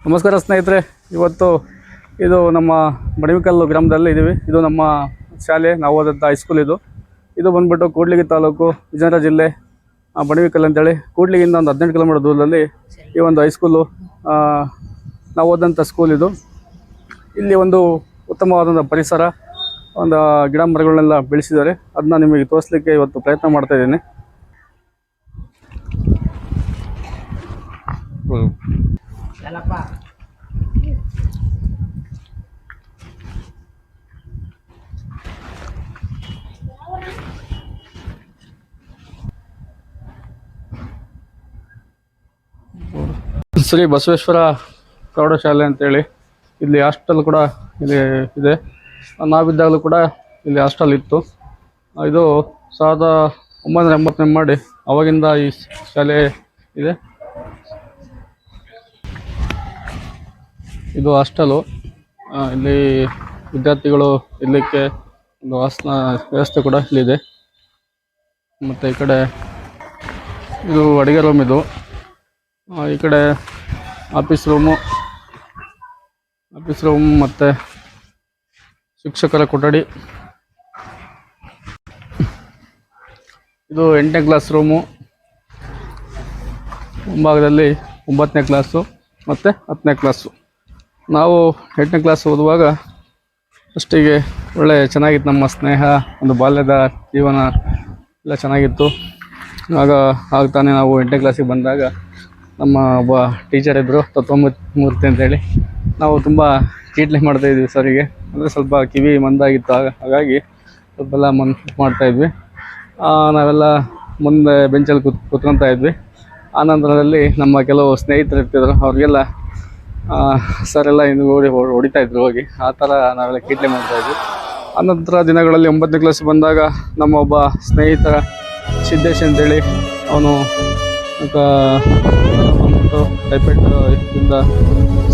ನಮಸ್ಕಾರ ಸ್ನೇಹಿತರೆ ಇವತ್ತು ಇದು ನಮ್ಮ ಬಡವಿಕಲ್ಲು ಗ್ರಾಮದಲ್ಲಿ ಇದ್ದೀವಿ ಇದು ನಮ್ಮ ಶಾಲೆ ನಾವು ಓದಂಥ ಹೈಸ್ಕೂಲ್ ಇದು. ಇದು ಬಂದ್ಬಿಟ್ಟು ಕೂಡ್ಲಿಗಿ ತಾಲೂಕು ವಿಜಯನಗರ ಜಿಲ್ಲೆ ಆ, ಬಡವಿಕಲ್ ಅಂತೇಳಿ. ಕೂಡ್ಲಿಗಿಂದ ಒಂದು ಹದಿನೆಂಟು ಕಿಲೋಮೀಟರ್ ದೂರದಲ್ಲಿ ಈ ಒಂದು ಹೈಸ್ಕೂಲು ನಾವು ಓದಂಥ ಸ್ಕೂಲ್ ಇದು. ಇಲ್ಲಿ ಒಂದು ಉತ್ತಮವಾದಂಥ ಪರಿಸರ ಒಂದು ಗಿಡ ಮರಗಳನ್ನೆಲ್ಲ ಬೆಳೆಸಿದ್ದಾರೆ. ಅದನ್ನ ನಿಮಗೆ ತೋರಿಸ್ಲಿಕ್ಕೆ ಇವತ್ತು ಪ್ರಯತ್ನ ಮಾಡ್ತಾ ಇದ್ದೀನಿ. ಶ್ರೀ ಬಸವೇಶ್ವರ ಪ್ರೌಢಶಾಲೆ ಅಂತೇಳಿ ಇಲ್ಲಿ ಹಾಸ್ಟೆಲ್ ಕೂಡ ಇಲ್ಲಿ ಇದೆ. ನಾವಿದ್ದಾಗಲೂ ಕೂಡ ಇಲ್ಲಿ ಹಾಸ್ಟೆಲ್ ಇತ್ತು. ಇದು ಸಾವಿರದ ಒಂಬೈನೂರ ಎಂಬತ್ತನೇ ಮಾಡಿ ಅವಾಗಿಂದ ಈ ಶಾಲೆ ಇದೆ. ಇದು ಹಾಸ್ಟೆಲು. ಇಲ್ಲಿ ವಿದ್ಯಾರ್ಥಿಗಳು ಇರಲಿಕ್ಕೆ ಒಂದು ವಾಸನ ವ್ಯವಸ್ಥೆ ಕೂಡ ಇಲ್ಲಿದೆ. ಮತ್ತು ಈ ಕಡೆ ಇದು ಅಡುಗೆ ರೂಮ್ ಇದು. ಈ ಕಡೆ ಆಫೀಸ್ ರೂಮು ಆಫೀಸ್ ರೂಮ್ ಮತ್ತು ಶಿಕ್ಷಕರ ಕೊಠಡಿ. ಇದು ಎಂಟನೇ ಕ್ಲಾಸ್ ರೂಮು ಮುಂಭಾಗದಲ್ಲಿ ಒಂಬತ್ತನೇ ಕ್ಲಾಸು ಮತ್ತು ಹತ್ತನೇ ಕ್ಲಾಸು ನಾವು ಎಂಟನೇ ಕ್ಲಾಸ್ ಓದುವಾಗ ಫಸ್ಟಿಗೆ ಒಳ್ಳೆ ಚೆನ್ನಾಗಿತ್ತು ನಮ್ಮ ಸ್ನೇಹ, ಒಂದು ಬಾಲ್ಯದ ಜೀವನ ಎಲ್ಲ ಚೆನ್ನಾಗಿತ್ತು. ಆಗ ಆಗ ತಾನೇ ನಾವು ಎಂಟನೇ ಕ್ಲಾಸಿಗೆ ಬಂದಾಗ ನಮ್ಮ ಒಬ್ಬ ಟೀಚರ್ ಇದ್ದರು ತತ್ವಮೂರ್ತಿ ಮೂರ್ತಿ ಅಂತೇಳಿ. ನಾವು ತುಂಬ ಕೀಟ್ಲೆ ಮಾಡ್ತಾಯಿದ್ವಿ ಸರಿಗೆ ಅಂದರೆ ಸ್ವಲ್ಪ ಕಿವಿ ಮಂದಾಗಿತ್ತು. ಆಗ, ಹಾಗಾಗಿ ಸ್ವಲ್ಪ ಎಲ್ಲ ಮನ್ ಮಾಡ್ತಾಯಿದ್ವಿ ನಾವೆಲ್ಲ ಮುಂದೆ ಬೆಂಚಲ್ಲಿ ಕೂತ್, ಕೂತ್ಕೊತಾ ಇದ್ವಿ. ಆ ನಮ್ಮ ಕೆಲವು ಸ್ನೇಹಿತರು ಇರ್ತಿದ್ರು ಅವ್ರಿಗೆಲ್ಲ ಸರ್ ಎಲ್ಲ ಇನ್ನು ಓಡಿ ಹೊಡಿತಾ ಇದ್ರು ಹೋಗಿ. ಆ ಥರ ನಾವೆಲ್ಲ ಕೀಟ್ಲೆ ಮಾಡ್ತಾಯಿದ್ವಿ ಆನಂತರ ದಿನಗಳಲ್ಲಿ ಒಂಬತ್ತನೇ ಕ್ಲಾಸ್ ಬಂದಾಗ ನಮ್ಮ ಒಬ್ಬ ಸ್ನೇಹಿತ ಸಿದ್ದೇಶ್ ಅಂತೇಳಿ, ಅವನು ಬಂದ್ಬಿಟ್ಟು ಇಂದ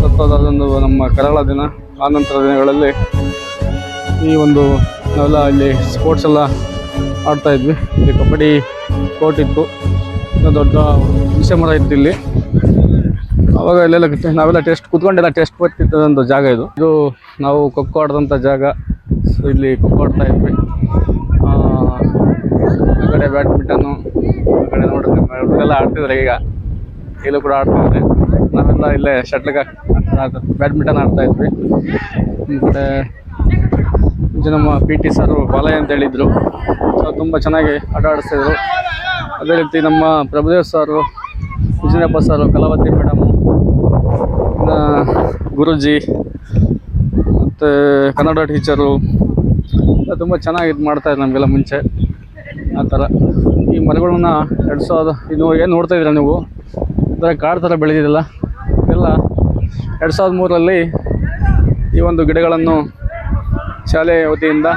ಸತ್ತೋದೊಂದು ನಮ್ಮ ಕರಾಳ ದಿನ. ಆನಂತರ ದಿನಗಳಲ್ಲಿ ಈ ಒಂದು ನಾವೆಲ್ಲ ಇಲ್ಲಿ ಸ್ಪೋರ್ಟ್ಸ್ ಎಲ್ಲ ಆಡ್ತಾಯಿದ್ವಿ ಇಲ್ಲಿ ಕಬಡ್ಡಿ ಕೋರ್ಟ್ ಇತ್ತು. ದೊಡ್ಡ ವಿಷಯ ಮರ ಇತ್ತು ಇಲ್ಲಿ ಅವಾಗ ಇಲ್ಲೆಲ್ಲ ನಾವೆಲ್ಲ ಟೆಸ್ಟ್ ಕುತ್ಕೊಂಡೆಲ್ಲ ಟೆಸ್ಟ್ ಬರ್ತಿದ್ದದೊಂದು ಜಾಗ ಇದು. ಇದು ನಾವು ಖೋಖೋ ಆಡಿದಂಥ ಜಾಗ. ಸೊ ಇಲ್ಲಿ ಖೋಖೋ ಆಡ್ತಾ ಇದ್ವಿ. ಆ, ಕಡೆ ಬ್ಯಾಡ್ಮಿಂಟನ್ನು ಆ ಕಡೆ ನೋಡಿದ್ರೆ ಆಡ್ತಿದ್ದಾರೆ ಈಗ. ಇಲ್ಲೂ ಕೂಡ ಆಡ್ತಿದ್ದಾರೆ. ನಾವೆಲ್ಲ ಇಲ್ಲೇ ಶಟ್ಲ್ಗೆ ಬ್ಯಾಡ್ಮಿಂಟನ್ ಆಡ್ತಾ ಇದ್ವಿ. ಈ ಕಡೆ ನಮ್ಮ ಪಿ ಟಿ ಸರು ಬಾಲಯ್ಯ ಅಂತ ಹೇಳಿದ್ರು. ಸೊ ತುಂಬ ಚೆನ್ನಾಗಿ ಆಟ ಆಡಿಸ್ತಿದ್ರು. ಅದೇ ರೀತಿ ನಮ್ಮ ಪ್ರಭುದೇವ್ ಸಾರು ವಿಜಯಪ್ಪ ಸಾರು ಕಲಾವತಿ ಮೇಡಮು ಗುರುಜಿ ಮತ್ತು ಕನ್ನಡ ಟೀಚರು ತುಂಬ ಚೆನ್ನಾಗಿ ಇದು ಮಾಡ್ತಾಯಿದ್ರು ನಮಗೆಲ್ಲ ಮುಂಚೆ. ಆ ಥರ. ಈ ಮರಗಳನ್ನ ಎರಡು ಸಾವಿರದ ಇನ್ನೂ ಏನು ನೋಡ್ತಾ ಇದ್ದೀರಾ ನೀವು? ಒಂಥರ ಕಾಡು ಥರ ಬೆಳೆದಿದ್ದಿಲ್ಲ ಎಲ್ಲ ಎರಡು ಸಾವಿರದ ಮೂರರಲ್ಲಿ ಈ ಒಂದು ಗಿಡಗಳನ್ನು ಶಾಲೆ ವತಿಯಿಂದ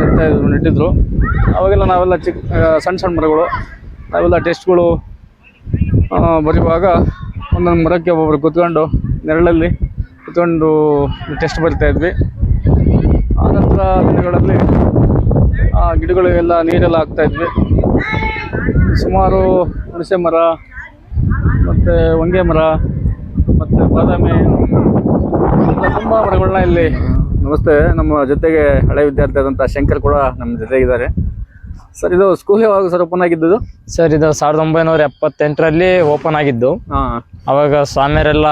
ನೆಡ್ತಾಯಿದ್ರು ನೆಟ್ಟಿದ್ರು. ಅವಾಗೆಲ್ಲ ನಾವೆಲ್ಲ ಚಿಕ್ಕ ಸಣ್ಣ ಸಣ್ಣ ಮರಗಳು, ನಾವೆಲ್ಲ ಟೆಸ್ಟ್ಗಳು ಬರೆಯುವಾಗ ಒಂದೊಂದು ಮರಕ್ಕೆ ಒಬ್ಬೊಬ್ರು ಕುತ್ಕೊಂಡು ನೆರಳಲ್ಲಿ ಕುತ್ಕೊಂಡು ಟೆಸ್ಟ್ ಬರಿತಾ ಇದ್ವಿ. ಆನಂತರ ದಿನಗಳಲ್ಲಿ ಆ ಗಿಡಗಳಿಗೆಲ್ಲ ನೀರೆಲ್ಲ ಹಾಕ್ತಾ ಇದ್ವಿ. ಸುಮಾರು ಹುಣಸೆ ಮರ ಮತ್ತು ಹೊಂಗೆ ಮರ ಮತ್ತು ಬಾದಾಮಿ ತುಂಬ ಮರಗಳನ್ನ ಇಲ್ಲಿ ನಮಸ್ತೆ. ನಮ್ಮ ಜೊತೆಗೆ ಹಳೆ ವಿದ್ಯಾರ್ಥಿ ಆದಂಥ ಶಂಕರ್ ಕೂಡ ನಮ್ಮ ಜೊತೆಗಿದ್ದಾರೆ ಸರ್ ಇದು ಸ್ಕೂಲ್ ಯಾವಾಗ ಸರ್ ಓಪನ್ ಆಗಿದ್ದು ಸರ್ ಇದು ಸಾವಿರದ ಒಂಬೈನೂರ ಎಪ್ಪತ್ತೆಂಟರಲ್ಲಿ ಓಪನ್ ಆಗಿದ್ದು. ಹಾಂ. ಅವಾಗ ಸ್ವಾಮಿಯರೆಲ್ಲ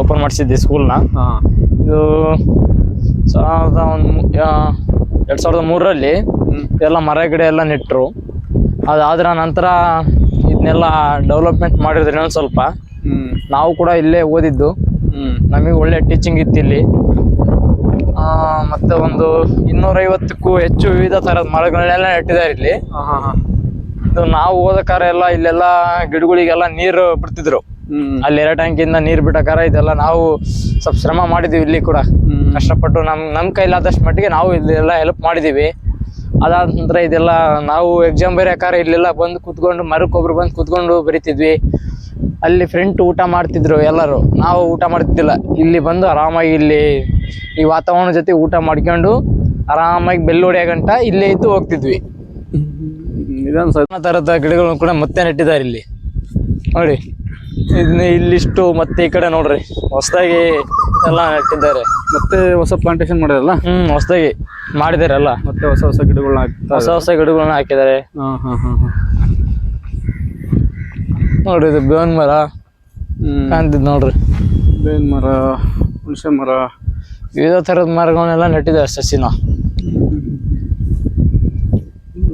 ಓಪನ್ ಮಾಡಿಸಿದ್ದೆ ಸ್ಕೂಲ್ನ ಇದು ಸಾವಿರದ ಒಂದು ಎರಡು ಸಾವಿರದ ಮೂರರಲ್ಲಿ ಎಲ್ಲ ಮರ ಗಿಡ ಎಲ್ಲ ನೆಟ್ಟರು ಅದಾದ್ರ ನಂತರ ಇದನ್ನೆಲ್ಲ ಡೆವಲಪ್ಮೆಂಟ್ ಮಾಡಿದ್ರೆ ಇನ್ನೊಂದು ಸ್ವಲ್ಪ ನಾವು ಕೂಡ ಇಲ್ಲೇ ಓದಿದ್ದು. ನಮಗೆ ಒಳ್ಳೆ ಟೀಚಿಂಗ್ ಇತ್ತು ಇಲ್ಲಿ. ಮತ್ತೆ ಒಂದು ಇನ್ನೂರೈವತ್ತಕ್ಕೂ ಹೆಚ್ಚು ವಿವಿಧ ಥರದ ಮರಗಳನ್ನೆಲ್ಲ ನೆಟ್ಟಿದ್ದಾರೆ ಇಲ್ಲಿ. ಇದು ನಾವು ಓದಕಾರ ಎಲ್ಲ ಇಲ್ಲೆಲ್ಲ ಗಿಡಗಳಿಗೆಲ್ಲ ನೀರು ಬಿಡ್ತಿದ್ರು. ಅಲ್ಲಿ ಎರಡು ಟ್ಯಾಂಕಿಂದ ನೀರು ಬಿಡಕಾರ ಇದೆಲ್ಲ ನಾವು ಸ್ವಲ್ಪ ಶ್ರಮ ಮಾಡಿದೀವಿ ಇಲ್ಲಿ ಕೂಡ. ಕಷ್ಟಪಟ್ಟು ನಮ್ ನಮ್ಮ ಕೈಲಾದಷ್ಟು ಮಟ್ಟಿಗೆ ನಾವು ಇಲ್ಲೆಲ್ಲ ಹೆಲ್ಪ್ ಮಾಡಿದೀವಿ. ಅದಾದ ನಂತರ ಇದೆಲ್ಲ ನಾವು ಎಕ್ಸಾಮ್ ಬರೆಯಕಾರ ಇಲ್ಲೆಲ್ಲ ಬಂದು ಕುತ್ಕೊಂಡು ಮರಕ್ಕೊಬ್ರು ಬಂದು ಕುತ್ಕೊಂಡು ಬರಿತಿದ್ವಿ. ಅಲ್ಲಿ ಫ್ರೆಂಟ್ ಊಟ ಮಾಡ್ತಿದ್ರು ಎಲ್ಲರೂ. ನಾವು ಊಟ ಮಾಡ್ತಿದ್ದಿಲ್ಲ. ಇಲ್ಲಿ ಬಂದು ಆರಾಮಾಗಿ ಇಲ್ಲಿ ಈ ವಾತಾವರಣ ಜೊತೆ ಊಟ ಮಾಡ್ಕೊಂಡು ಆರಾಮಾಗಿ ಬೆಲ್ ಹೊಡೆಯೋ ಗಂಟ ಇಲ್ಲೇ ಇದ್ದು ಹೋಗ್ತಿದ್ವಿ. ಇದೊಂದು ಸಣ್ಣ ತರದ ಥರದ ಗಿಡಗಳನ್ನು ಕೂಡ ಮತ್ತೆ ನೆಟ್ಟಿದ್ದಾರೆ ಇಲ್ಲಿ. ನೋಡಿ. ಇದನ್ನ ಇಲ್ಲಿಷ್ಟು ಮತ್ತೆ ಈ ಕಡೆ ನೋಡ್ರಿ. ಹೊಸದಾಗಿ ಎಲ್ಲ ಹಾಕಿದ್ದಾರೆ. ಮತ್ತೆ ಹೊಸ ಪ್ಲಾಂಟೇಶನ್ ಮಾಡಿದಾರಲ್ಲ? ಹ್ಮ್ ಹೊಸದಾಗಿ ಮಾಡಿದ್ದಾರೆ ಎಲ್ಲ ಮತ್ತೆ ಹೊಸ ಹೊಸ ಗಿಡಗಳನ್ನ ಹೊಸ ಹೊಸ ಗಿಡಗಳನ್ನ ಹಾಕಿದ್ದಾರೆ. ನೋಡ್ರಿ ಇದು ಬೇವಿನ ಮರ. ಕಾಣ್ತಿದ್ ನೋಡ್ರಿ. ಬೇವಿನ ಮರ ಹುಣಸೆ ಮರ. ವಿವಿಧ ತರದ ಮರಗಳನ್ನೆಲ್ಲ ನೆಟ್ಟಿದ್ದಾರೆ ಸಸಿನ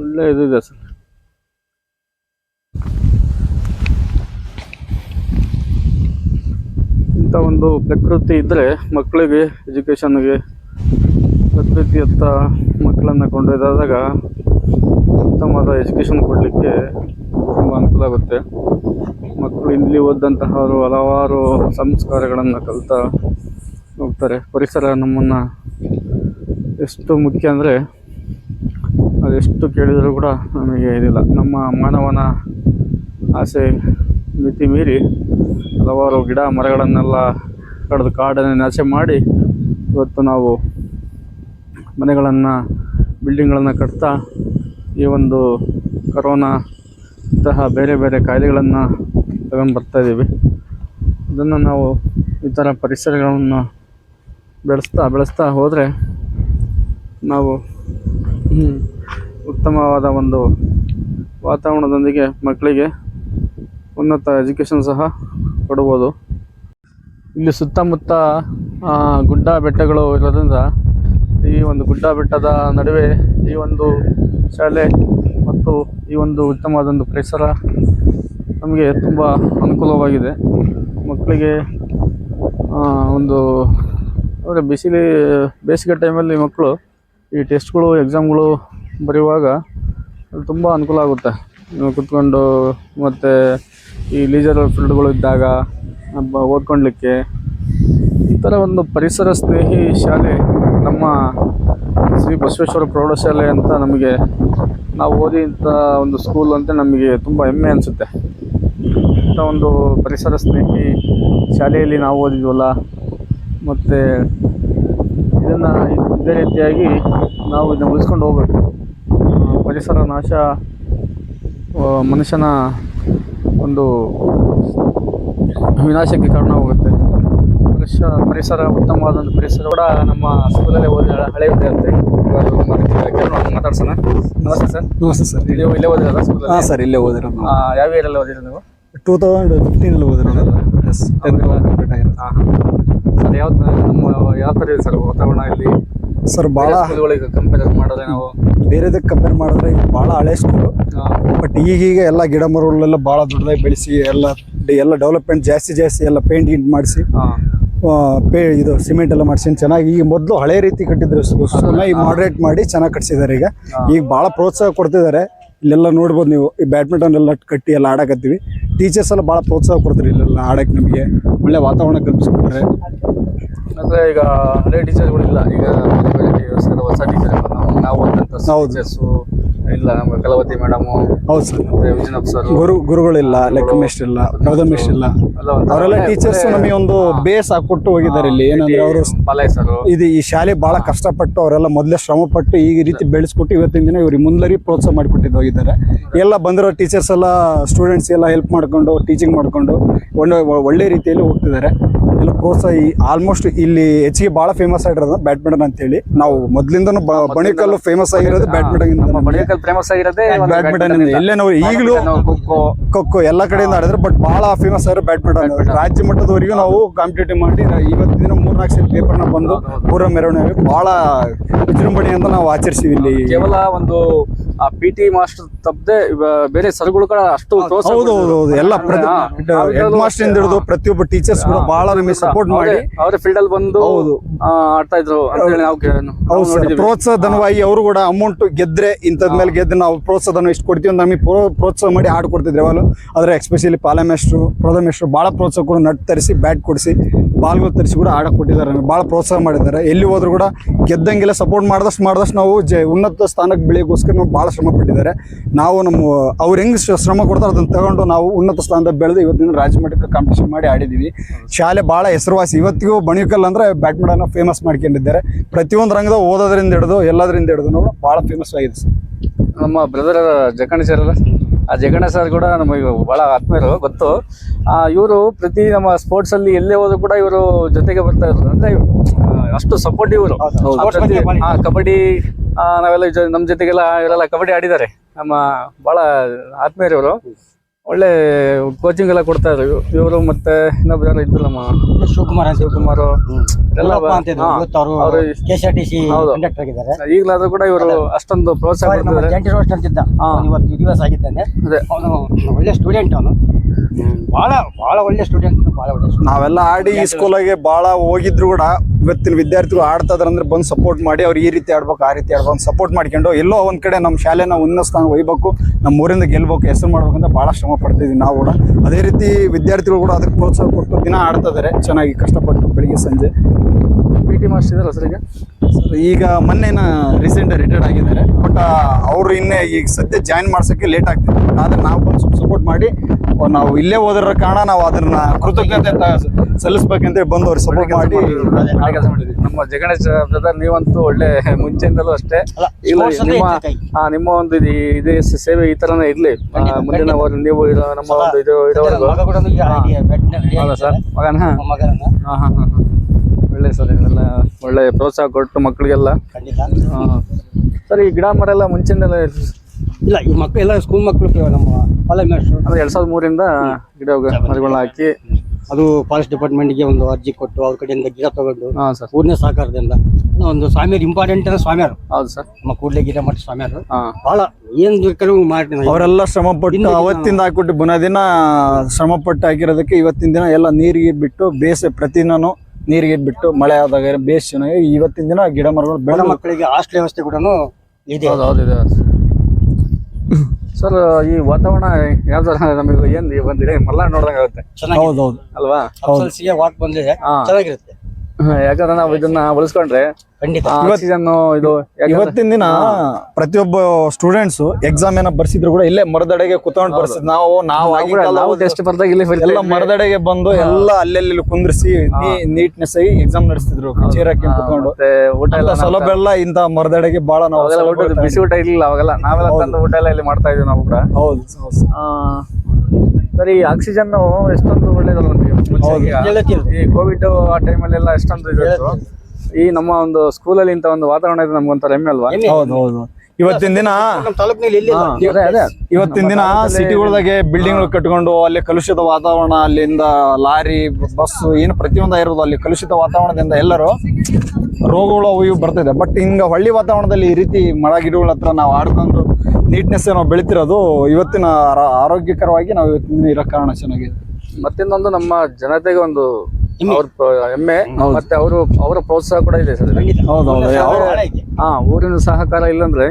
ಒಳ್ಳೆ ಇದಿದೆ ಸರ್. ಇಂಥ ಒಂದು ಪ್ರಕೃತಿ ಇದ್ದರೆ ಮಕ್ಕಳಿಗೆ ಎಜುಕೇಷನ್ಗೆ ಪ್ರಕೃತಿಯತ್ತ ಮಕ್ಕಳನ್ನು ಕೊಂಡೊಯ್ದಾಗ ಉತ್ತಮವಾದ ಎಜುಕೇಷನ್ ಕೊಡಲಿಕ್ಕೆ ತುಂಬ ಅನುಕೂಲ ಆಗುತ್ತೆ. ಮಕ್ಕಳು ಇಲ್ಲಿ ಓದಂತಹವರು ಹಲವಾರು ಸಂಸ್ಕಾರಗಳನ್ನು ಕಲಿತಾ ಹೋಗ್ತಾರೆ. ಪರಿಸರ ನಮ್ಮನ್ನು ಎಷ್ಟು ಮುಖ್ಯ ಅಂದರೆ ಅದೆಷ್ಟು ಕೇಳಿದರೂ ಕೂಡ ನಮಗೆ ಇದಿಲ್ಲ. ನಮ್ಮ ಮಾನವನ ಆಸೆ ಮಿತಿ ಮೀರಿ ಹಲವಾರು ಗಿಡ ಮರಗಳನ್ನೆಲ್ಲ ಕಡಿದು ಕಾಡನ್ನು ನಾಶ ಮಾಡಿ ಇವತ್ತು ನಾವು ಮನೆಗಳನ್ನು ಬಿಲ್ಡಿಂಗ್ಗಳನ್ನು ಕಟ್ತಾ ಈ ಒಂದು ಕರೋನಾ ಇಂತಹ ಬೇರೆ ಬೇರೆ ಕಾಯಿಲೆಗಳನ್ನು ತಗೊಂಡು ಬರ್ತಾಯಿದ್ದೀವಿ ಇದನ್ನು ನಾವು ಈ ಥರ ಪರಿಸರಗಳನ್ನು ಬೆಳೆಸ್ತಾ ಬೆಳೆಸ್ತಾ ಹೋದರೆ ನಾವು ಉತ್ತಮವಾದ ಒಂದು ವಾತಾವರಣದೊಂದಿಗೆ ಮಕ್ಕಳಿಗೆ ಉನ್ನತ ಎಜುಕೇಷನ್ ಸಹ ಕೊಡ್ಬೋದು. ಇಲ್ಲಿ ಸುತ್ತಮುತ್ತ ಗುಡ್ಡ ಬೆಟ್ಟಗಳು ಇರೋದ್ರಿಂದ ಈ ಒಂದು ಗುಡ್ಡ ಬೆಟ್ಟದ ನಡುವೆ ಈ ಒಂದು ಶಾಲೆ ಮತ್ತು ಈ ಒಂದು ಉತ್ತಮವಾದೊಂದು ಪರಿಸರ ನಮಗೆ ತುಂಬ ಅನುಕೂಲವಾಗಿದೆ. ಮಕ್ಕಳಿಗೆ ಒಂದು ಅಂದರೆ ಬಿಸಿಲಿ, ಬೇಸಿಗೆ ಟೈಮಲ್ಲಿ ಮಕ್ಕಳು ಈ ಟೆಸ್ಟ್ಗಳು ಎಕ್ಸಾಮ್ಗಳು ಬರೆಯುವಾಗ ತುಂಬ ಅನುಕೂಲ ಆಗುತ್ತೆ. ಕುತ್ಕೊಂಡು ಮತ್ತು ಈ ಲೀಜರ್ ಫೀಲ್ಡ್ಗಳು ಇದ್ದಾಗ, ನಮ್ಮ ಓದ್ಕೊಳ್ಲಿಕ್ಕೆ ಈ ಥರ ಒಂದು ಪರಿಸರ ಸ್ನೇಹಿ ಶಾಲೆ ನಮ್ಮ ಶ್ರೀ ಬಸವೇಶ್ವರ ಪ್ರೌಢಶಾಲೆ ಅಂತ ನಮಗೆ, ನಾವು ಓದಿದಂಥ ಒಂದು ಸ್ಕೂಲ್ ಅಂತ ನಮಗೆ ತುಂಬ ಹೆಮ್ಮೆ ಅನಿಸುತ್ತೆ. ಇಂಥ ಒಂದು ಪರಿಸರ ಸ್ನೇಹಿ ಶಾಲೆಯಲ್ಲಿ ನಾವು ಓದಿದ್ವಲ್ಲ, ಮತ್ತು ಇದನ್ನು ಇದೇ ರೀತಿಯಾಗಿ ನಾವು ಇದನ್ನು ಉಳಿಸ್ಕೊಂಡು ಹೋಗ್ಬೇಕು. ಪರಿಸರ ನಾಶ ಮನುಷ್ಯನ ಒಂದು ವಿನಾಶಕ್ಕೆ ಕಾರಣವಾಗುತ್ತೆ. ಪರಿಸ ಪರಿಸರ ಉತ್ತಮವಾದಂಥ ಪರಿಸರ ಕೂಡ ನಮ್ಮ ಸ್ಕೂಲಲ್ಲೇ ಓದಿ ಹಳೆ ವಿದ್ಯಾರ್ಥಿ ಮಾತಾಡ್ಸೋಣ. ನಮಸ್ತೆ ಸರ್. ನಮಸ್ತೆ ಸರ್. ನೀವು ಇಲ್ಲೇ ಓದಿರಲ್ಲ ಸ್ಕೂಲ್ ಹಾಂ ಸರ್ ಇಲ್ಲೇ ಓದಿರೋದು ಯಾವ ಇಯರಲ್ಲಿ ಓದಿರೋದು ನೀವು? ಟೂ ತೌಸಂಡ್ ಫಿಫ್ಟೀನಲ್ಲಿ ಓದಿರೋದು ಎಸ್ ಟೆಂತ್ ಕಂಪ್ಲೀಟ್ ಆಗಿರೋದು ಹಾಂ ಸರ್ ಯಾವ ನಮ್ಮ ಯಾವ ಥರ ಇದೆ ಸರ್ ವಾತಾವರಣ ಇಲ್ಲಿ? ಸರ್ ಭಾಳ ಸ್ಕೂಲ್ಗಳಿಗೆ ಕಂಪೇರ್ ಮಾಡಿದ್ರೆ ನಾವು? ಬೇರೆದಕ್ಕೆ ಕಂಪೇರ್ ಮಾಡಿದ್ರೆ ಇದು ಭಾಳ ಹಳೆ ಸ್ಕೂಲು ಬಟ್ ಈಗೀಗ ಎಲ್ಲ ಗಿಡ ಮರಗಳೆಲ್ಲ ಭಾಳ ದೊಡ್ಡದಾಗಿ ಬೆಳೆಸಿ ಎಲ್ಲ ಎಲ್ಲ ಡೆವಲಪ್ಮೆಂಟ್ ಜಾಸ್ತಿ ಜಾಸ್ತಿ ಎಲ್ಲ ಪೇಂಟ್ ಗಿಂಟ್ ಮಾಡಿಸಿ ಪೇ ಇದು ಸಿಮೆಂಟ್ ಎಲ್ಲ ಮಾಡಿಸಿ ಚೆನ್ನಾಗಿ. ಈಗ ಮೊದಲು ಹಳೆ ರೀತಿ ಕಟ್ಟಿದ್ರು ಸ್ಕೂಲ್ನ ಈಗ ಮಾಡ್ರೇಟ್ ಮಾಡಿ ಚೆನ್ನಾಗಿ ಕಟ್ಸಿದ್ದಾರೆ ಈಗ. ಈಗ ಭಾಳ ಪ್ರೋತ್ಸಾಹ ಕೊಡ್ತಿದ್ದಾರೆ. ಇಲ್ಲೆಲ್ಲ ನೋಡ್ಬೋದು ನೀವು ಈ ಬ್ಯಾಡ್ಮಿಂಟನ್ ಎಲ್ಲ ಕಟ್ಟಿ ಎಲ್ಲ ಆಡಕತ್ತೀವಿ. ಟೀಚರ್ಸ್ ಎಲ್ಲ ಭಾಳ ಪ್ರೋತ್ಸಾಹ ಕೊಡ್ತಾರೆ ಇಲ್ಲೆಲ್ಲ ಆಡಕ್ಕೆ ನಮಗೆ. ಒಳ್ಳೆ ವಾತಾವರಣ ಕಲ್ಪಿಸ್ಕೊಟ್ರೆ. ಅಂದರೆ ಈಗ ಹಳೆ ಟೀಚರ್ಗಳಿಲ್ಲ ಈಗ ಹೊಸ ಟೀಚರ್ ನಾವು ಇಲ್ಲ ನಮ್ಮ ಕಲವತಿ ಮೇಡಮು ಹೌದು ಸರ್. ಮತ್ತೆ ವಿಜಯನಪ್ಪ ಸರ್ ಗುರು ಗುರುಗಳಿಲ್ಲ ಲೆಕ್ಕ ಮೇಷ್ಟ್ರು ಇಲ್ಲ ಪ್ರೌಢ ಮಿಸ್ಟ್ ಇಲ್ಲ. ಅವರೆಲ್ಲ ಟೀಚರ್ಸ್ ನಮಗೆ ಒಂದು ಬೇಸ್ ಹಾಕೊಟ್ಟು ಹೋಗಿದ್ದಾರೆ ಇಲ್ಲಿ. ಏನಂದ್ರೆ ಅವರು ಪಾಲಯ್ ಸರ್ ಇದು ಈ ಶಾಲೆ ಬಹಳ ಕಷ್ಟಪಟ್ಟು ಅವರೆಲ್ಲ ಮೊದಲೇ ಶ್ರಮ ಪಟ್ಟು ಈ ರೀತಿ ಬೆಳೆಸ್ಕೊಟ್ಟು ಇವತ್ತಿನ ದಿನ ಇವ್ರಿಗೆ ಮುಂದರಿ ಪ್ರೋತ್ಸಾಹ ಮಾಡಿಕೊಟ್ಟಿದ್ದು ಹೋಗಿದ್ದಾರೆ. ಎಲ್ಲ ಬಂದಿರೋ ಟೀಚರ್ಸ್ ಎಲ್ಲ ಸ್ಟೂಡೆಂಟ್ಸ್ ಎಲ್ಲ ಹೆಲ್ಪ್ ಮಾಡ್ಕೊಂಡು ಟೀಚಿಂಗ್ ಮಾಡ್ಕೊಂಡು ಒಳ್ಳೆ ಒಳ್ಳೆ ರೀತಿಯಲ್ಲಿ ಹೋಗ್ತಿದ್ದಾರೆ. ಎಲ್ಲ ಪ್ರೋತ್ಸಾಹ ಈ ಆಲ್ಮೋಸ್ಟ್ ಇಲ್ಲಿ ಹೆಚ್ಚಿಗೆ ಬಹಳ ಫೇಮಸ್ ಆಗಿರೋದು ಬ್ಯಾಡ್ಮಿಂಟನ್ ಅಂತೇಳಿ. ನಾವು ಮೊದ್ಲಿಂದನೂ ಬ- ಬಣಿಕಲ್ಲು ಫೇಮಸ್ ಆಗಿರೋದು ಬ್ಯಾಡ್ಮಿಂಟನ್ ನಮ್ಮ ಫೇಮಸ್ ಆಗಿರೋದೇ ಒಂದು ಬ್ಯಾಡ್ಮಿಂಟನ್ ಇಲ್ಲೇ ನಾವು ಈಗಲೂ ಖೋ ಖೋ. ಖೋಖೋ ಎಲ್ಲ ಕಡೆಯಿಂದ ಆಡಿದ್ರೆ ಬಟ್ ಬಹಳ ಫೇಮಸ್ ಆಗಿರೋ ಬ್ಯಾಡ್ಮಿಂಟನ್ ರಾಜ್ಯ ಮಟ್ಟದವರೆಗೂ ನಾವು ಕಾಂಪಿಟೇಟಿವ್ ಮಾಡಿ ಇವತ್ತಿನ ದಿನ ಮೂರ್ನಾಲ್ಕು ಪೇಪರ್ ಪೇಪರ್ನ ಬಂದು ಪೂರ ಮೆರವಣಿಗೆ ಬಹಳ ವಿಜೃಂಭಣೆಯಿಂದ ನಾವು ಆಚರಿಸಿವಿ ಇಲ್ಲಿ. ಕೇವಲ ಒಂದು ಪಿ ಟಿ ಮಾಸ್ಟರ್ ತಪ್ಪದೆ ಬೇರೆ ಸರ್ಗಳು ಕೂಡ ಅಷ್ಟು ಹೌದು ಹೌದು ಹೌದು ಎಲ್ಲ. ಹೆಡ್ ಮಾಸ್ಟರ್ ಹಿಡಿದು ಪ್ರತಿಯೊಬ್ಬ ಟೀಚರ್ಸ್ ಕೂಡ ಬಹಳ ನಮಗೆ ಸಪೋರ್ಟ್ ಮಾಡಿ. ಅವರೇ ಫೀಲ್ಡ್ ಅಲ್ಲಿ ಬಂದು ಹೌದು. ಆಡ್ತಾ ಇದ್ರು ಅಂತ ಹೇಳಿ ನಾವು ಪ್ರೋತ್ಸಾಹ ಧನವಾಗಿ ಅವರು ಕೂಡ ಅಮೌಂಟ್ ಗೆದ್ರೆ ಇಂಥದ್ ಮೇಲೆ ಗೆದ್ದು ನಾವು ಪ್ರೋತ್ಸಾಹ ಧನ ಇಷ್ಟು ಕೊಡ್ತೀವಿ ಅಂತ ನಮಗೆ ಪ್ರೋ ಪ್ರೋತ್ಸಾಹ ಮಾಡಿ ಆಡ್ ಕೊಡ್ತಿದ್ರು ಯಾವಾಗಲೂ. ಆದ್ರೆ ಎಸ್ಪೆಷಲಿ ಪಾಲ ಮೇಷ್ಟ್ರು ಬಹಳ ಮೇಷ್ಟ್ರು ಭಾಳ ಪ್ರೋತ್ಸಾಹ ಕೂಡ ನಟ್ ತರಿಸಿ ಬ್ಯಾಟ್ ಕೊಡಿಸಿ. ಬಾಲ್ಗಳು ತರಿಸಿ ಕೂಡ ಆಡಕ್ಕೆ ಕೊಟ್ಟಿದ್ದಾರೆ. ನಮಗೆ ಭಾಳ ಪ್ರೋತ್ಸಾಹ ಮಾಡಿದ್ದಾರೆ. ಎಲ್ಲಿ ಹೋದ್ರು ಕೂಡ ಗೆದ್ದಂಗೆಲ್ಲ ಸಪೋರ್ಟ್ ಮಾಡಿದಷ್ಟು ಮಾಡಿದಷ್ಟು ನಾವು ಜ ಉನ್ನತ ಸ್ಥಾನಕ್ಕೆ ಬೆಳೆಯೋಕ್ಕೋಸ್ಕರ ನಾವು ಭಾಳ ಶ್ರಮ ಪಟ್ಟಿದ್ದಾರೆ. ನಾವು ನಮ್ಮ ಅವ್ರು ಹೆಂಗ್ ಶ್ರ- ಶ್ರಮ ಕೊಡ್ತಾರೆ ಅದನ್ನ ತಗೊಂಡು ನಾವು ಉನ್ನತ ಸ್ಥಾನದಲ್ಲಿ ಬೆಳೆದು ಇವತ್ತಿನ ರಾಜ್ಯ ಮಟ್ಟಕ್ಕೆ ಕಾಂಪಿಟೇಷನ್ ಮಾಡಿ ಆಡಿದ್ದೀವಿ ಶಾಲೆ ಭಾಳ ಹೆಸರುವಾಸಿ. ಇವತ್ತಿಗೂ ಬಣಿಕಲ್ ಅಂದರೆ ಬ್ಯಾಟ್ಮಿಂಟನ್ನ ಫೇಮಸ್ ಮಾಡ್ಕೊಂಡಿದ್ದಾರೆ. ಪ್ರತಿಯೊಂದು ರಂಗದ ಓದೋದ್ರಿಂದ ಹಿಡಿದು ಎಲ್ಲದರಿಂದ ಹಿಡಿದು ನಾವು ಭಾಳ ಫೇಮಸ್ ಆಗಿದೆ ಸರ್. ನಮ್ಮ ಬ್ರದರ್ ಜಕಣಿ ಸರ್ ಆ ಜಗಣ ಸರ್ ಕೂಡ ನಮಗೆ ಬಹಳ ಆತ್ಮೀಯರು ಗೊತ್ತು. ಇವರು ಪ್ರತಿ ನಮ್ಮ ಸ್ಪೋರ್ಟ್ಸ್ ಅಲ್ಲಿ ಎಲ್ಲೇ ಹೋದ್ರು ಕೂಡ ಇವರು ಜೊತೆಗೆ ಬರ್ತಾ ಇದ್ರು ಅಂದ್ರೆ ಅಷ್ಟು ಸಪೋರ್ಟಿವ್ ಇವರು. ಆ ಕಬಡ್ಡಿ ಆ, ನಾವೆಲ್ಲ ನಮ್ ನಮ್ಮ ಜೊತೆಗೆಲ್ಲ ಇವರೆಲ್ಲ ಕಬಡ್ಡಿ ಆಡಿದ್ದಾರೆ. ನಮ್ಮ ಬಹಳ ಆತ್ಮೀಯರು ಇವರು ಒಳ್ಳೆ ಕೋಚಿಂಗ್ ಎಲ್ಲ ಕೊಡ್ತಾ ಇದ್ರು. ಇವರು ಮತ್ತೆ ಇನ್ನೊಬ್ರು ಯಾರು ಇದ್ರಲ್ಲಮ್ಮ ಶಿವಕುಮಾರ್ ಶಿವಕುಮಾರ್ ಇದ್ರು. ಈಗಲಾದ್ರೂ ಕೂಡ ಇವರು ಅಷ್ಟೊಂದು ಪ್ರೋತ್ಸಾಹ ಇವತ್ತು ದಿವಸ ಆಗಿದ್ದಾನೆ. ಅವನು ಒಳ್ಳೆ ಸ್ಟೂಡೆಂಟ್ ಅವನು. ಬಹಳ ಬಹಳ ಒಳ್ಳೆ ಸ್ಟೂಡೆಂಟ್ ಬಹಳ ಒಳ್ಳೆ. ನಾವೆಲ್ಲ ಆಡಿ ಈ ಸ್ಕೂಲಾಗೆ ಬಹಳ ಹೋಗಿದ್ರು ಕೂಡ ಇವತ್ತಿನ ವಿದ್ಯಾರ್ಥಿಗಳು ಆಡ್ತಾ ಇದಾರೆ ಅಂದ್ರೆ ಬಂದು ಸಪೋರ್ಟ್ ಮಾಡಿ ಅವ್ರು ಈ ರೀತಿ ಆಡ್ಬೇಕು ಆ ರೀತಿ ಆಡ್ಬೇಕು ಸಪೋರ್ಟ್ ಮಾಡ್ಕೊಂಡು ಎಲ್ಲೋ ಒಂದ್ ಕಡೆ ನಮ್ಮ ಶಾಲೆನ ಉನ್ನತ ಸ್ಥಾನ ಒಯ್ಬೇಕು ನಮ್ಮ ಊರಿಂದ ಗೆಲ್ಬೇಕು ಹೆಸರು ಮಾಡ್ಬೇಕು ಅಂತ ಭಾಳ ಶ್ರಮ ಪಡ್ತಿದ್ವಿ ನಾವು ಕೂಡ. ಅದೇ ರೀತಿ ವಿದ್ಯಾರ್ಥಿಗಳು ಕೂಡ ಅದಕ್ಕೆ ಪ್ರೋತ್ಸಾಹ ಕೊಟ್ಟು ದಿನ ಆಡ್ತಾ ಇದಾರೆ. ಚೆನ್ನಾಗಿ ಕಷ್ಟಪಟ್ಟು ಬೆಳಿಗ್ಗೆ ಸಂಜೆ. ಪಿ ಟಿ ಮಾಸ್ಟರ್ ಇದಾರೆ ಸರ್ ಈಗ ಈಗ ಮೊನ್ನೆನ ರೀಸೆಂಟ್ ರಿಟೈರ್ಡ್ ಆಗಿದ್ದಾರೆ. ಬಟ್ ಅವರು ಇನ್ನೇ ಈಗ ಸದ್ಯ ಜಾಯಿನ್ ಮಾಡ್ಸೋಕ್ಕೆ ಲೇಟ್ ಆಗ್ತಿದೆ. ಆದ್ರೆ ನಾವು ಬಂದು ಸ್ವಲ್ಪ ಸಪೋರ್ಟ್ ಮಾಡಿ ನಾವು ಇಲ್ಲೇ ಹೋದ್ರ ಕಾರಣ ನಾವು ಅದನ್ನ ಕೃತಜ್ಞತೆ ಸಲ್ಲಿಸ್ಬೇಕಂತ ಸಲ್ಲಿಸ್ಬೇಕಂತೇಳಿ ಬಂದು ಅವ್ರಿಗೆ ಸಪೋರ್ಟ್ ಮಾಡಿ. ನಮ್ಮ ಜಗಣೇಶ್ ಬ್ರದರ್ ನೀವಂತೂ ಒಳ್ಳೆ ಮುಂಚೆಯಿಂದಲೂ ಅಷ್ಟೇ. ನಿಮ್ಮ ನಿಮ್ಮ ಒಂದು ಇದು ಸೇವೆ ಈ ತರನೇ ಇರ್ಲಿ. ಮುಂದಿನ ನೀವು ಇರೋ ನಮ್ಮ ಒಂದು ಇದು ಇರೋವರೆಗೂ. ಸರ್. ಮಗನ? ನಮ್ಮ ಹಾ ಹಾ ಹಾ ಹಾ. ಒಳ್ಳೆ ಸರ್ ಇವೆಲ್ಲ ಒಳ್ಳೆ ಪ್ರೋತ್ಸಾಹ ಕೊಟ್ಟು ಮಕ್ಕಳಿಗೆಲ್ಲ ಖಂಡಿತ. ಹಾ. ಸರ್ ಈ ಗಿಡ ಮರ ಎಲ್ಲ ಮುಂಚಿಂದೆಲ್ಲ ಇಲ್ಲ ಈ ಮಕ್ಕಳು ಎಲ್ಲ ಸ್ಕೂಲ್ ಮಕ್ಕಳು ನಮ್ಮ ಕಾಲೇಜ್ ಅಂದ್ರೆ ಎರಡ್ ಸಾವಿರದ ಮೂರಿಂದ ಗಿಡ ಮರಗಳನ್ನ ಹಾಕಿ. ಅದು ಫಾರೆಸ್ಟ್ ಡಿಪಾರ್ಟ್ಮೆಂಟ್ಗೆ ಒಂದು ಅರ್ಜಿ ಕೊಟ್ಟು ಅವ್ರ ಕಡೆಯಿಂದ ಗಿಡ ತಗೊಂಡು ಹಾ ಸರ್. ಪೂರ್ಣ ಸಹಕಾರದಿಂದ. ಒಂದು ಸ್ವಾಮಿಯರು ಇಂಪಾರ್ಟೆಂಟ್ ಅಂದ್ರೆ ಸ್ವಾಮಿಯರು ಹೌದು ಸರ್. ನಮ್ಮ ಕೂಡಲೇ ಗಿಡ ಮಟ್ಟ ಸ್ವಾಮಿಯರು ಹಾ. ಬಹಳ ಏನ್ ಬೇಕಾದ್ರೂ ಮಾಡಿ ಅವರೆಲ್ಲ ಶ್ರಮ ಪಟ್ಟು ಅವತ್ತಿಂದ ಹಾಕ್ಬಿಟ್ಟು ಬುನಾದಿನ ಶ್ರಮ ಪಟ್ಟು ಹಾಕಿರೋದಕ್ಕೆ ಇವತ್ತಿನ ದಿನ ಎಲ್ಲ ನೀರಿಗೆ ಬಿಟ್ಟು ಬೇಸೆ ಪ್ರತಿದಿನನೂ ನೀರಿಗೆ ಬಿಟ್ಟು ಮಳೆ ಆದಾಗ ಬೇಸ್ ಚೆನ್ನಾಗಿ ಇವತ್ತಿನ ದಿನ ಗಿಡ ಮರಗಳು ಬೆಳೆ ಮಕ್ಕಳಿಗೆ ಹಾಸ್ಟೆಲ್ ವ್ಯವಸ್ಥೆ ಕೂಡ ಇದೆ. ಸರ್ ಈ ವಾತಾವರಣ ಯಾವ ತರ ನಮಗೆ ಏನ್ ಬಂದಿದೆ ಮಲ್ಲ ನೋಡ್ದಂಗೆ ಆಗುತ್ತೆ ಹೌದೌದು ಅಲ್ವಾ? ವಾಕ್ ಬಂದಿದೆ. ಚೆನ್ನಾಗಿರುತ್ತೆ. ಯಾಕಂದ್ರೆ ನಾವು ಇದನ್ನ ಉಳಿಸ್ಕೊಂಡ್ರೆ ಖಂಡಿತ. ಆಕ್ಸಿಜನ್ ಇದು ಯಾಕಂದ್ರೆ- ಇವತ್ತಿನ ದಿನ ಪ್ರತಿಯೊಬ್ಬ ಸ್ಟೂಡೆಂಟ್ಸ್ ಎಕ್ಸಾಮ್ ಏನೋ ಬರ್ಸಿದ್ರು ಕೂಡ ಇಲ್ಲೇ ಮರದಡೆಗೆ ಕುತ್ಕೊಂಡು ಬರ್ಸಿದ್ ನಾವು ನಾವು ನಾವು ಆಗಿನ ಕೂಡ- ಟೆಸ್ಟ್ ಬರ್ದಾಗ ಇಲ್ಲಿ ಬರ್ತಾ ಎಲ್ಲ ಇದ್ವಿ. ಮರದಡೆಗೆ ಬಂದು ಎಲ್ಲ ಅಲ್ಲೆಲ್ಲಿ ಕುಂದ್ರಿಸಿ ನೀಟ್ನೆಸ್ ಆಗಿ ಎಕ್ಸಾಮ್ ನಡೆಸ್ತಿದ್ರು. ಚೀರಕ್ಕೆ ಕುತ್ಕೊಂಡು. ಮತ್ತೆ ಊಟ ಎಲ್ಲ ಸೌಲಭ್ಯ ಎಲ್ಲ ಇಂತ ಮರದಡೆಗೆ ಬಹಳ ನಾವು ಅವಾಗೆಲ್ಲ ಊಟ ಸೌಲಭ್ಯ ಬಿಸಿ ಊಟ ಇರ್ಲಿಲ್ಲ. ಅವಾಗೆಲ್ಲ ನಾವೆಲ್ಲ ತಂದು ಊಟ ಎಲ್ಲ ಇಲ್ಲಿ ಮಾಡ್ತಾ ಇದ್ವಿ ನಾವು ಕೂಡ. ಹೌದು ಹೌದು. ಆ, ಸರಿ ಆಕ್ಸಿಜನ್ ಎಷ್ಟೊಂದು ಒಳ್ಳೇದಲ್ಲ ನಮಗೆ. ಈ ಕೋವಿಡ್ ಆ ಟೈಮಲ್ಲೆಲ್ಲ ಎಷ್ಟೊಂದು ಈ ನಮ್ಮ ಒಂದು ಸ್ಕೂಲಲ್ಲಿ ಇಂತ ಒಂದು ವಾತಾವರಣ ಇದೆ ನಮ್ಗೊಂಥರ ಹೆಮ್ಮೆ ಅಲ್ವಾ. ಹೌದು ಹೌದು. ಇವತ್ತಿನ ದಿನ ನಮ್ಮ ತಾಲೂಕಿನಲ್ಲಿ ಎಲ್ಲಿ ಅದೇ ಅದೇ. ಇವತ್ತಿನ ದಿನ ಸಿಟಿಗಳದಾಗೆ ಬಿಲ್ಡಿಂಗ್ ಕಟ್ಕೊಂಡು ಅಲ್ಲಿ ಕಲುಷಿತ ವಾತಾವರಣ ಅಲ್ಲಿಂದ ಲಾರಿ ಬಸ್ ಏನು ಪ್ರತಿಯೊಂದು ಇರೋದು ಅಲ್ಲಿ ಕಲುಷಿತ ವಾತಾವರಣದಿಂದ ಎಲ್ಲರೂ ರೋಗಗಳು ಅವು ಇವು ಬರ್ತಿದೆ. ಬಟ್ ಹಿಂಗ ಹಳ್ಳಿ ವಾತಾವರಣದಲ್ಲಿ ಈ ರೀತಿ ಮರ ಗಿಡಗಳ ಹತ್ರ ನಾವು ಆಡ್ಕೊಂಡು ನೀಟ್ನೆಸ್ ನಾವು ಬೆಳಿತಿರೋದು ಇವತ್ತಿನ ಆರ- ಆರೋಗ್ಯಕರವಾಗಿ ನಾವು ಇವತ್ತಿನ ಇರೋ ಕಾರಣ ಚೆನ್ನಾಗಿದೆ. ಮತ್ತಿನ್ನೊಂದು ನಮ್ಮ ಜನತೆಗೆ ಒಂದು ಹೆಮ್ಮೆ. ಮತ್ತೆ ಅವರು ಅವರ ಪ್ರೋತ್ಸಾಹ ಕೂಡ ಇದೆ ಸರ್ ಹಾ ಊರಿನ ಸಹಕಾರ ಇಲ್ಲಂದ್ರೆ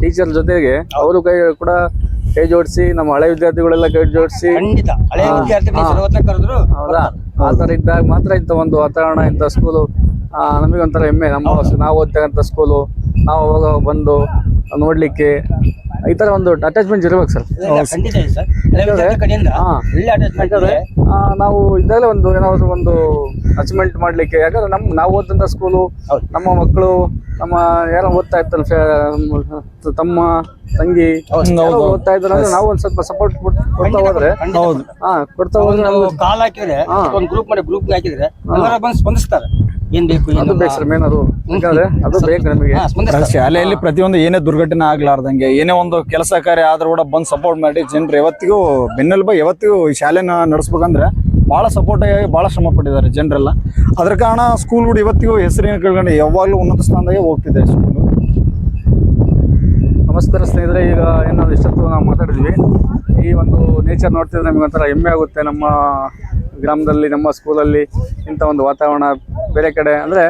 ಟೀಚರ್ ಜೊತೆಗೆ ಅವರು ಕೈ ಕೂಡ ಕೈ ಜೋಡಿಸಿ ನಮ್ಮ ಹಳೆ ವಿದ್ಯಾರ್ಥಿಗಳೆಲ್ಲ ಕೈ ಜೋಡಿಸಿ ಖಂಡಿತ. ಹಳೆ ವಿದ್ಯಾರ್ಥಿ ಸರ್ವತ್ರ ಕರೆದ್ರು. ಹೌದಾ? ಆ ತರ ಇದ್ದಾಗ ಮಾತ್ರ ಇಂಥ ಒಂದು ವಾತಾವರಣ ಇಂಥ ಸ್ಕೂಲು ನಮಗೊಂಥರ ಎಮ್ಮೆ ಹೆಮ್ಮೆ. ನಮ್ಮ ನಾವು ಓದ್ತಕ್ಕಂಥ ಸ್ಕೂಲು ನಾವು ಅವಾಗ ಬಂದು ನೋಡ್ಲಿಕ್ಕೆ ಈ ತರ ಒಂದು ಅಟ್ಯಾಚ್ಮೆಂಟ್ ಇರ್ಬೇಕು ಸರ್ ಇಲ್ಲ, ಖಂಡಿತ ಇದೆ ಸರ್ ಹಳೆ ವಿದ್ಯಾರ್ಥಿ ಕಡೆಯಿಂದ ಹಾ. ಒಳ್ಳೆ ಅಟ್ಯಾಚ್ಮೆಂಟ್ ಯಾಕಂದ್ರೆ ಆ, ನಾವು ಇದ್ದಾಗಲೇ ಒಂದು ಏನಾದ್ರು ಒಂದು ಅಚೀವ್ಮೆಂಟ್ ಮಾಡ್ಲಿಕ್ಕೆ ಯಾಕಂದ್ರೆ ನಮ್ ನಾವು ಓದಿದಂತ ಸ್ಕೂಲು ನಮ್ಮ ಮಕ್ಕಳು ನಮ್ಮ ಯಾರೋ ಓದ್ತಾ ಇರ್ತಾರೆ ಫೆ- ತಮ್ಮ ತಂಗಿ ಯಾರೋ ಓದ್ತಾ ಇದ್ದಾರೆ ಅಂದ್ರೆ ನಾವು ಒಂದ್ ಸ್ವಲ್ಪ ಸಪೋರ್ಟ್ ಕೊಡ್ತಾ ಹೋದ್ರೆ ಹೌದು. ಹಾ ಕೊಡ್ತಾ ಹೋದ್ರೆ ನಾವು ಕಾಲ್ ಹಾಕಿದ್ರೆ ಒಂದು ಗ್ರೂಪ್ ಮಾಡಿ ಗ್ರೂಪ್ ಹಾಕಿದ್ರೆ ಎಲ್ಲರೂ ಬಂದು ಸ್ಪಂದಿಸ್ತಾರೆ. ಏನ್ ಬೇಕು ಅದು ಬೇಕು ಸರ್ ಮೇನ್ ಅದು. ಯಾಕಂದ್ರೆ ಅದು ಬೇಕು ನಮಗೆ. ಶಾಲೆಯಲ್ಲಿ ಪ್ರತಿಯೊಂದು ಏನೇ ದುರ್ಘಟನೆ ಆಗ್ಲಾರ್ದಂಗೆ ಏನೇ ಒಂದು ಕೆಲಸ ಕಾರ್ಯ ಆದ್ರೂ ಕೂಡ ಬಂದು ಸಪೋರ್ಟ್ ಮಾಡಿ ಜನರು ಯಾವತ್ತಿಗೂ ಬೆನ್ನೆಲುಬ ಯಾವತ್ತಿಗೂ ಈ ಶಾಲೆನ ನಡೆಸ್ಬೇಕಂದ್ರೆ ಭಾಳ ಸಪೋರ್ಟಾಗಿ ಭಾಳ ಶ್ರಮ ಪಟ್ಟಿದ್ದಾರೆ ಜನರೆಲ್ಲ. ಅದರ ಕಾರಣ ಸ್ಕೂಲ್ಗಳು ಇವತ್ತಿಗೂ ಹೆಸರಿನ ಕೇಳ್ಕೊಂಡು ಯಾವಾಗಲೂ ಉನ್ನತ ಸ್ಥಾನದಾಗೆ ಹೋಗ್ತಿದೆ ಸ್ಕೂಲು ನಮಸ್ಕಾರ ಸ್ನೇಹಿತರೆ, ಈಗ ಏನಾದ್ರು ಇಷ್ಟೊತ್ತು ನಾವು ಮಾತಾಡಿದ್ವಿ. ಈ ಒಂದು ನೇಚರ್ ನೋಡ್ತಿದ್ರೆ ನಮಗೆ ಒಂಥರ ಹೆಮ್ಮೆ ಆಗುತ್ತೆ. ನಮ್ಮ ಗ್ರಾಮದಲ್ಲಿ, ನಮ್ಮ ಸ್ಕೂಲಲ್ಲಿ ಇಂಥ ಒಂದು ವಾತಾವರಣ ಬೇರೆ ಕಡೆ. ಅಂದರೆ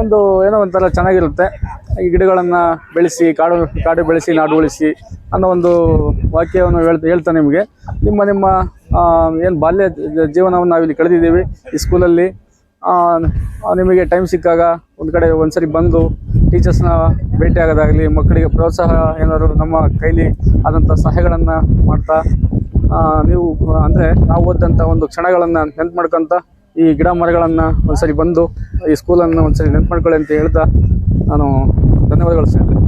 ಒಂದು ಏನೋ ಒಂಥರ ಚೆನ್ನಾಗಿರುತ್ತೆ. ಈ ಗಿಡಗಳನ್ನು ಬೆಳೆಸಿ, ಕಾಡು ಕಾಡು ಬೆಳೆಸಿ, ನಾಡು ಉಳಿಸಿ ಅನ್ನೋ ಒಂದು ವಾಕ್ಯವನ್ನು ಹೇಳ್ತಾ ಹೇಳ್ತಾ ನಿಮಗೆ. ನಿಮ್ಮ ನಿಮ್ಮ ಏನು ಬಾಲ್ಯ ಜೀವನವನ್ನು ನಾವಿಲ್ಲಿ ಕಳೆದಿದ್ದೀವಿ ಈ ಸ್ಕೂಲಲ್ಲಿ. ನಿಮಗೆ ಟೈಮ್ ಸಿಕ್ಕಾಗ ಒಂದು ಕಡೆ ಒಂದ್ಸರಿ ಬಂದು ಟೀಚರ್ಸ್ನ ಭೇಟಿ ಆಗೋದಾಗಲಿ, ಮಕ್ಕಳಿಗೆ ಪ್ರೋತ್ಸಾಹ ಏನಾದರೂ ನಮ್ಮ ಕೈಲಿ ಆದಂಥ ಸಹಾಯಗಳನ್ನು ಮಾಡ್ತಾ ನೀವು ಅಂದರೆ ನಾವು ಓದಿದಂಥ ಒಂದು ಕ್ಷಣಗಳನ್ನು ನೆನ್ಪು ಮಾಡ್ಕೊತ ಈ ಗಿಡ ಮರಗಳನ್ನು ಒಂದ್ಸರಿ ಬಂದು, ಈ ಸ್ಕೂಲನ್ನು ಒಂದ್ಸರಿ ನೆನ್ಪು ಮಾಡ್ಕೊಳ್ಳಿ ಅಂತ ಹೇಳ್ತಾ ನಾನು ಧನ್ಯವಾದಗಳು ಸ್ನೇಹಿತರೆ.